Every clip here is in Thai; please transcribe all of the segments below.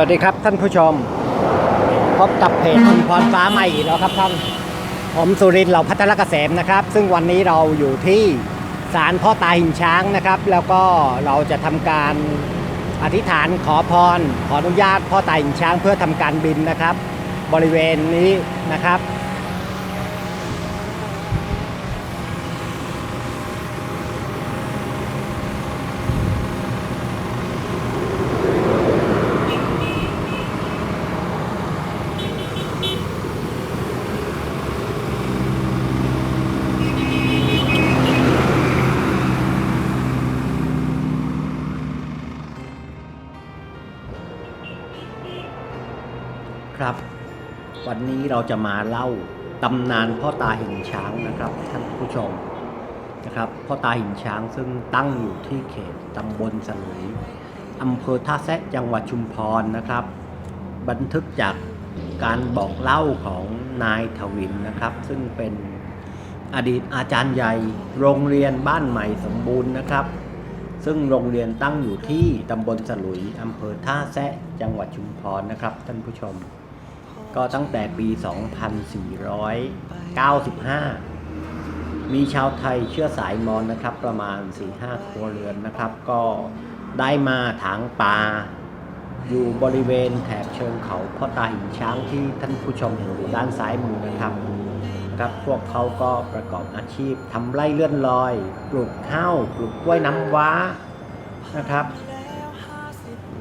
วัสดีครับท่านผู้ชม พบกับเพจคุณพรฟ้าใหม่อีกแล้วครับท่านผมสุรินทร์เหล่าพัทรเกษมนะครับ ซึ่งวันนี้เราอยู่ที่ศาลพ่อตาหินช้างนะครับ แล้วก็เราจะทำการอธิษฐานขอพร ขออนุญาตพ่อตาหินช้างเพื่อทำการบินนะครับ บริเวณนี้นะครับ วันนี้เราจะมาเล่าตำนานพ่อตาหินช้างนะครับท่านผู้ชมนะครับพ่อตาหินช้างซึ่งตั้งอยู่ที่เขตตำบลสลุยอำเภอท่าแซะจังหวัดชุมพรนะครับ บันทึกจากการบอกเล่าของนายทวินนะครับ ซึ่งเป็นอดีตอาจารย์ใหญ่โรงเรียนบ้านใหม่สมบูรณ์นะครับ ซึ่งโรงเรียนตั้งอยู่ที่ตำบลสลุยอำเภอท่าแซะจังหวัดชุมพรนะครับท่านผู้ชม ก็ตั้งแต่ปี 2495 มีชาวไทยเชื้อสายมอญนะครับ ประมาณ 4-5 ครัวเรือนนะครับ ก็ได้มาถางป่าอยู่บริเวณแถบเชิงเขาพ่อตาหินช้างที่ท่านผู้ชมเห็นอยู่ด้านซ้ายมือนะครับครับพวกเขาก็ประกอบอาชีพทำไร่เลื่อนลอย ปลูกข้าวปลูกกล้วยน้ำว้านะครับ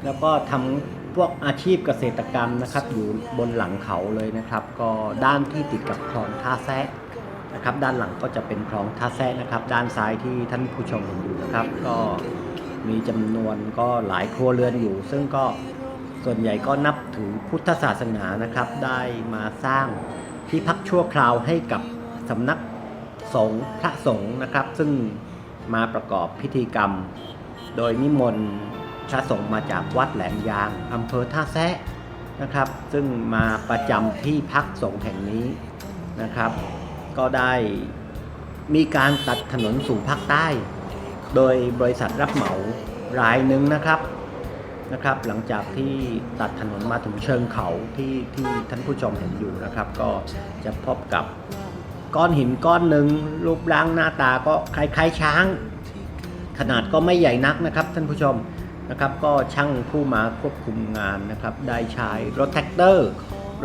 แล้วก็ทำ พวกอาชีพเกษตรกรรมนะครับอยู่บนหลังเขาเลยนะครับ ก็ด้านที่ติดกับคลองท่าแซะนะครับ ด้านหลังก็จะเป็นคลองท่าแซะนะครับ ด้านซ้ายที่ท่านผู้ชมเห็นอยู่นะครับ ก็มีจำนวนก็หลายครัวเรือนอยู่ ซึ่งก็ส่วนใหญ่ก็นับถือพุทธศาสนานะครับ ได้มาสร้างที่พักชั่วคราวให้กับสำนักสงฆ์พระสงฆ์นะครับ ซึ่งมาประกอบพิธีกรรม โดยนิมนต์ พระสงฆ์มาจากวัดแหลมยางอำเภอท่าแซะนะครับ ซึ่งมาประจำที่พักสงฆ์แห่งนี้นะครับ ก็ได้มีการตัดถนนสู่ภาคใต้ โดยบริษัทรับเหมารายหนึ่งนะครับนะครับ หลังจากที่ตัดถนนมาถึงเชิงเขาที่ที่ท่านผู้ชมเห็นอยู่นะครับ ก็จะพบกับก้อนหินก้อนหนึ่งรูปร่างหน้าตาก็คล้ายๆช้าง ขนาดก็ไม่ใหญ่นักนะครับท่านผู้ชม นะครับก็ช่างผู้มาควบคุมงานนะครับได้ใช้รถแท็กเตอร์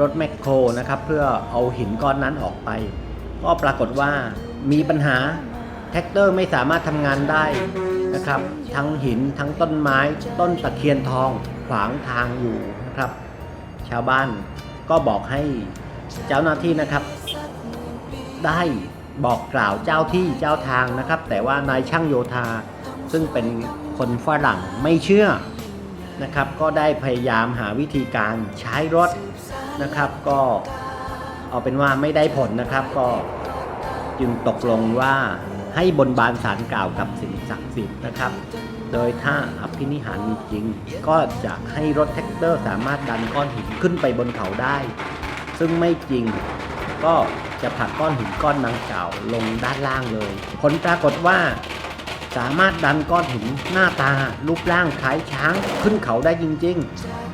รถแมคโครนะครับเพื่อเอาหินก้อนนั้นออกไป ก็ปรากฏว่ามีปัญหาแท็กเตอร์ไม่สามารถทำงานได้นะครับ ทั้งหินทั้งต้นไม้ต้นตะเคียนทองขวางทางอยู่นะครับ ชาวบ้านก็บอกให้เจ้าหน้าที่นะครับ ได้บอกกล่าวเจ้าที่เจ้าทางนะครับ แต่ว่านายช่างโยธาซึ่งเป็น คนฝรั่งไม่เชื่อนะครับ ก็ได้พยายามหาวิธีการใช้รถนะครับ ก็เอาเป็นว่าไม่ได้ผลนะครับ ก็จึงตกลงว่าให้บนบานสารกล่าวกับสิ่งศักดิ์สิทธิ์นะครับ โดยถ้าอภินิหารมีจริง ก็จะให้รถแท็กเตอร์สามารถดันก้อนหินขึ้นไปบนเขาได้ ซึ่งไม่จริงก็จะผลักก้อนหินก้อนดังกล่าวลงด้านล่างเลย ผลปรากฏว่า สามารถดันก้อนหินหน้าตารูปร่างคล้ายช้างขึ้นเขาได้จริง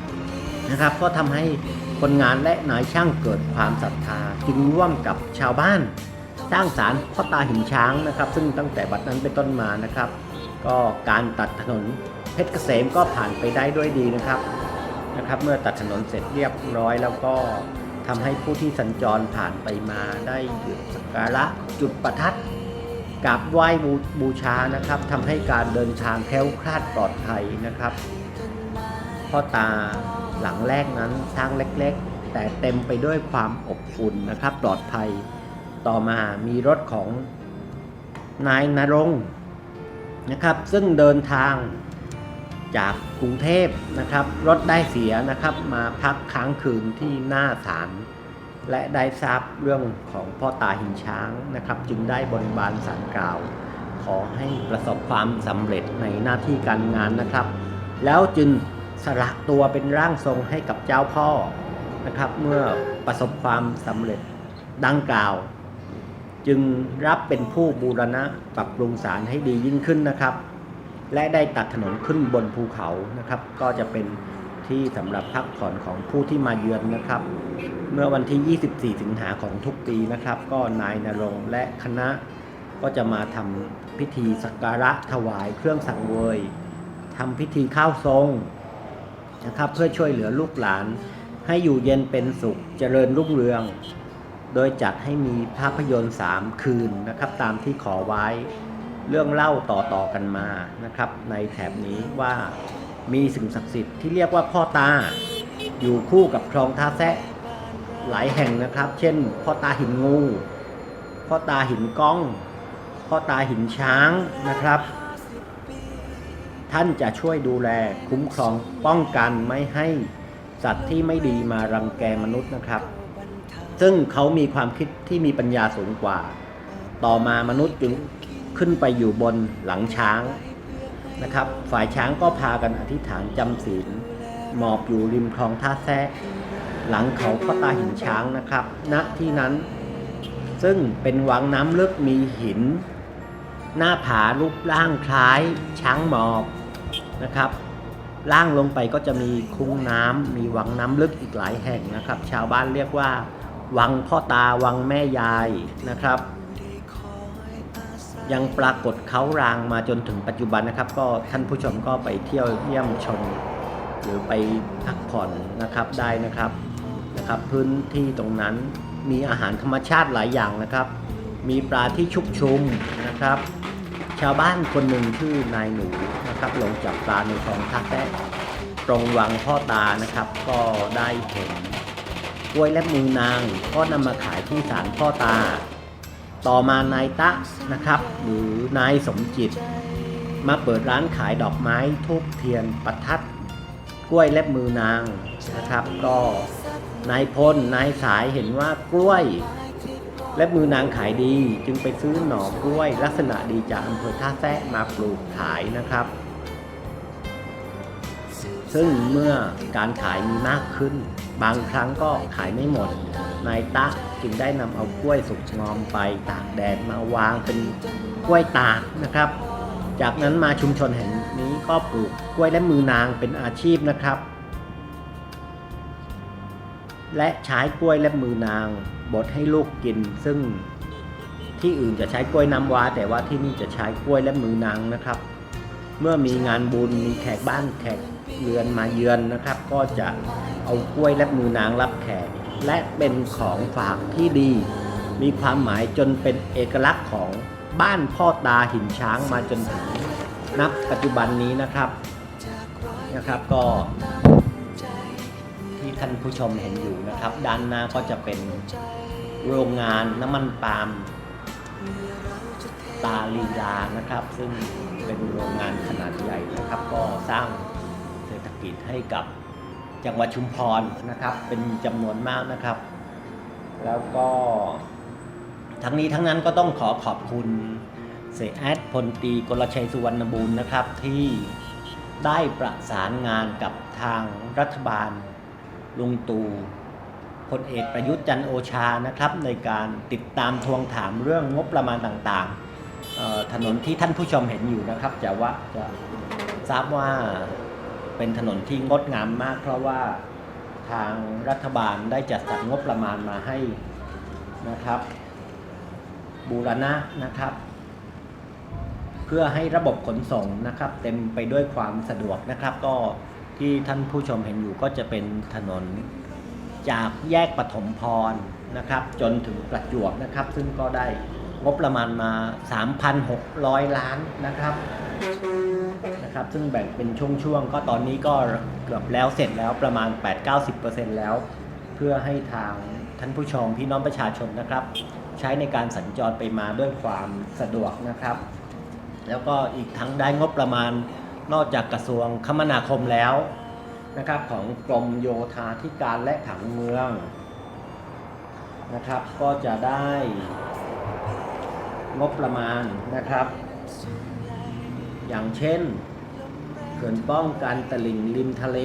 ๆนะครับ ก็ทำให้คนงานและนายช่างเกิดความศรัทธาจึงร่วมกับชาวบ้าน สร้างศาลพ่อตาหินช้างนะครับ ซึ่งตั้งแต่บัดนั้นเป็นต้นมานะครับ ก็การตัดถนนเพชรเกษมก็ผ่านไปได้ด้วยดีนะครับนะครับ เมื่อตัดถนนเสร็จเรียบร้อยแล้วก็ทำให้ผู้ที่สัญจรผ่านไปมาได้หยุดสักการะจุดประทัด กราบไหว้บูชานะครับทำให้การเดินทางแคล้วคลาดปลอดภัยนะครับพ่อตาหลังแรกนั้นสร้างเล็กๆ แต่เต็มไปด้วยความอบอุ่นนะครับปลอดภัยต่อมามีรถของนายนรงนะครับ ซึ่งเดินทางจากกรุงเทพนะครับ รถได้เสียนะครับ มาพักค้างคืนที่หน้าศาล และได้ทราบเรื่องของพ่อตาหินช้างนะครับ จึงได้บนบานสารกล่าว ขอให้ประสบความสำเร็จในหน้าที่การงานนะครับ แล้วจึงสละตัวเป็นร่างทรงให้กับเจ้าพ่อนะครับ เมื่อประสบความสำเร็จดังกล่าว จึงรับเป็นผู้บูรณะปรับปรุงศาลให้ดียิ่งขึ้นนะครับ และได้ตัดถนนขึ้นบนภูเขานะครับ ก็จะเป็น ที่สำหรับพักผ่อนของผู้ที่มาเยือนนะครับ เมื่อวันที่ 24 สิงหาของทุกปีนะครับ ก็นายนรงและคณะก็จะมาทำพิธีสักการะถวายเครื่องสังเวยทำพิธีข้าวทรงนะครับ เพื่อช่วยเหลือลูกหลาน ให้อยู่เย็นเป็นสุขเจริญรุ่งเรือง โดยจัดให้มีภาพยนตร์ 3 คืนนะครับ ตามที่ขอไว้เรื่องเล่าต่อๆกันมานะครับ ในแถบนี้ว่า มีสิ่งศักดิ์สิทธิ์ที่เรียกว่าพ่อตา อยู่คู่กับคลองท่าแซะหลายแห่งนะครับ เช่น พ่อตาหินงู พ่อตาหินก้อง พ่อตาหินช้างนะครับ ท่านจะช่วยดูแลคุ้มครองป้องกันไม่ให้สัตว์ที่ไม่ดีมารังแกมนุษย์นะครับ ซึ่งเขามีความคิดที่มีปัญญาสูงกว่า ต่อมามนุษย์จึงขึ้นไปอยู่บนหลังช้าง นะครับ ฝ่ายช้างก็พากันอธิษฐานจำศีลหมอบอยู่ริมคลองท่าแซะหลังเขาพ่อตาหินช้างนะครับ ณที่นั้นซึ่งเป็นวังน้ำลึกมีหิน หน้าผารูปร่างคล้ายช้างหมอบนะครับล่างลงไปก็จะมีคุ้งน้ำมีวังน้ำลึกอีกหลายแห่งนะครับ ชาวบ้านเรียกว่า วังพ่อตาวังแม่ยายนะครับ ยังปรากฏเขารางมาจนถึงปัจจุบันนะครับ ก็ท่านผู้ชมก็ไปเที่ยวเยี่ยมชม หรือไปพักผ่อนนะครับได้นะครับนะครับ พื้นที่ตรงนั้นมีอาหารธรรมชาติหลายอย่างนะครับ มีปลาที่ชุกชุมนะครับ ชาวบ้านคนหนึ่งชื่อนายหนูนะครับลงจับปลาในคลองท่าแซะตรงวังพ่อตานะครับ ก็ได้เห็นกล้วยและมือนางก็นำมาขายที่ศาลพ่อตา ต่อมานายตะนะครับ หรือนายสมจิต มาเปิดร้านขายดอกไม้ทูบเทียนประทัดกล้วยและมือนางนะครับ ก็นายพลนายสายเห็นว่ากล้วยและมือนางขายดี จึงไปซื้อหน่อกล้วยลักษณะดีจากอำเภอท่าแซะมาปลูกขายนะครับ ซึ่งเมื่อการขายมีมากขึ้น บางครั้งก็ขายไม่หมด นายตะจึงได้นำเอากล้วยสุกงอมไปตากแดดมาวางเป็นกล้วยตากนะครับ จากนั้นมาชุมชนแห่งนี้ก็ปลูกกล้วยและมือนางเป็นอาชีพนะครับ และใช้กล้วยและมือนางบดให้ลูกกิน ซึ่งที่อื่นจะใช้กล้วยน้ำว้า แต่ว่าที่นี่จะใช้กล้วยและมือนางนะครับ เมื่อมีงานบุญมีแขกบ้านแขก เรือนมาเยือนนะครับ ก็จะเอากล้วยและมือนางรับแขกและเป็นของฝากที่ดี มีความหมายจนเป็นเอกลักษณ์ของบ้านพ่อตาหินช้างมาจนถึงนับปัจจุบันนี้นะครับนะครับก็ที่ท่านผู้ชมเห็นอยู่นะครับ ด้านหน้าก็จะเป็นโรงงานน้ำมันปาล์มตาลีลานะครับ ซึ่งเป็นโรงงานขนาดใหญ่นะครับ ก็สร้าง กิจให้กับจังหวัดชุมพรนะครับ เป็นจำนวนมากนะครับ แล้วก็ทั้งนี้ทั้งนั้นก็ต้องขอขอบคุณเสแอดพลตีกลชัยสุวรรณบูรณ์นะครับ ที่ได้ประสานงานกับทางรัฐบาลลุงตู่พลเอกประยุทธ์จันโอชานะครับ ในการติดตามทวงถามเรื่องงบประมาณต่างๆถนนที่ท่านผู้ชมเห็นอยู่นะครับ จะว่าจะทราบว่า เป็นถนนที่งดงามมาก เพราะว่าทางรัฐบาลได้จัดสรรงบประมาณมาให้นะครับ บูรณะนะครับ เพื่อให้ระบบขนส่งนะครับ เต็มไปด้วยความสะดวกนะครับ ก็ที่ท่านผู้ชมเห็นอยู่ก็จะเป็นถนนจากแยกปฐมพรนะครับ จนถึงประจวบนะครับ ซึ่งก็ได้งบประมาณมา 3,600 ล้านนะครับ นะครับซึ่งแบ่งเป็นช่วงๆ ก็ตอนนี้ก็เกือบแล้วเสร็จแล้วประมาณ 8-90%แล้ว เพื่อให้ทางท่านผู้ชมพี่น้องประชาชนนะครับ ใช้ในการสัญจรไปมาด้วยความสะดวกนะครับ แล้วก็อีกทั้งได้งบประมาณนอกจากกระทรวงคมนาคมแล้วนะครับของกรมโยธาธิการและผังเมืองนะครับ ก็จะได้งบประมาณนะครับ อย่างเช่นเขื่อนป้องกันตลิ่งริมทะเล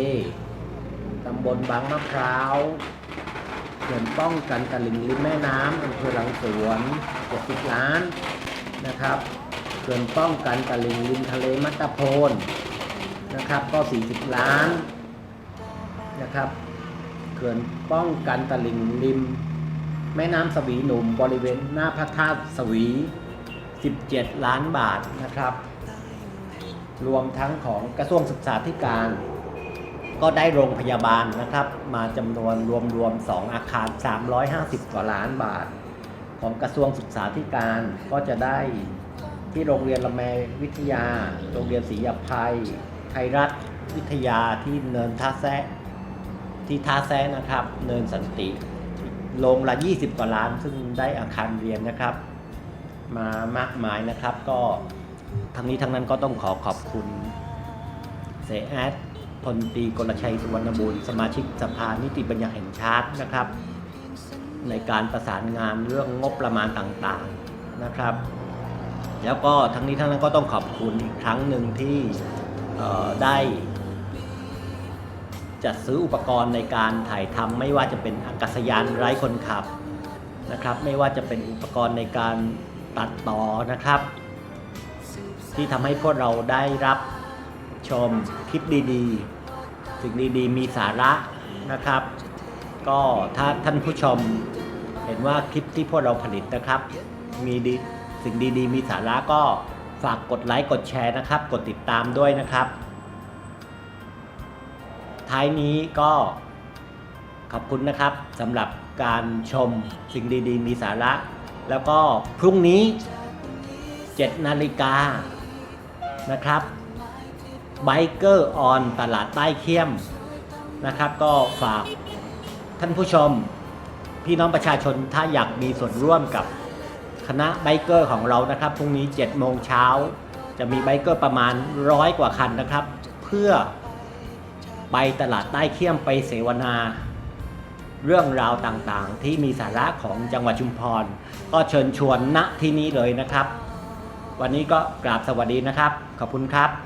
ตำบลบางมะพร้าว เขื่อนป้องกันตลิ่งริมแม่น้ำอำเภอหลังสวน70ล้านนะครับเขื่อนป้องกันตลิ่งริมทะเลมัตตโพลนะครับก็ 40 ล้านนะครับเขื่อนป้องกันตลิ่งริม แม่น้ำสวีหนุ่มบริเวณหน้าพระธาตุสวี 17 ล้านบาทนะครับ รวมทั้งของกระทรวงศึกษาธิการ ก็ได้โรงพยาบาลนะครับ มาจำนวนรวมๆ 2 อาคาร 350 กว่าล้านบาท ของกระทรวงศึกษาธิการก็จะได้ที่โรงเรียนละแมวิทยา โรงเรียนศรีอภัย ไทยรัฐวิทยาที่เนินท่าแซะที่ท่าแซะนะครับ เนินสันติโรงละ 20 กว่าล้าน ซึ่งได้อาคารเรียนนะครับ มามากมายนะครับก็ ทั้งนี้ทั้งนั้นก็ต้องขอขอบคุณเสแอดพลตีกลชัยสุวรรณบุญสมาชิกสภานิติบัญญัติแห่งชาตินะครับ ในการประสานงานเรื่องงบประมาณต่างๆนะครับ แล้วก็ทั้งนี้ทั้งนั้นก็ต้องขอบคุณอีกครั้งหนึ่งที่ได้ จัดซื้ออุปกรณ์ในการถ่ายทำไม่ว่าจะเป็นอากาศยานไร้คนขับนะครับ ไม่ว่าจะเป็นอุปกรณ์ในการตัดต่อนะครับ ที่ทำให้พวกเราได้รับชมคลิปดีๆ สิ่งดีๆ มีสาระนะครับ ก็ถ้าท่านผู้ชมเห็นว่าคลิปที่พวกเราผลิตนะครับ มีดีสิ่งดีๆ มีสาระก็ฝากกดไลค์กดแชร์นะครับ กดติดตามด้วยนะครับ ท้ายนี้ก็ขอบคุณนะครับสำหรับการชมสิ่งดีๆ มีสาระ แล้วก็พรุ่งนี้ 7 นาฬิกา นะครับไบเกอร์ออนตลาดใต้เขี้ยมนะครับ ก็ฝากท่านผู้ชม พี่น้องประชาชนถ้าอยากมีส่วนร่วมกับคณะไบเกอร์ของเรานะครับพรุ่งนี้7โมงเช้าจะมีไบเกอร์ประมาณร้อยกว่าคันนะครับ เพื่อไปตลาดใต้เขี้ยมไปเสวนา เรื่องราวต่างๆ ที่มีสาระของจังหวัดชุมพร ก็เชิญชวนณที่นี้เลยนะครับ วันนี้ก็กราบสวัสดีนะครับ ขอบคุณครับ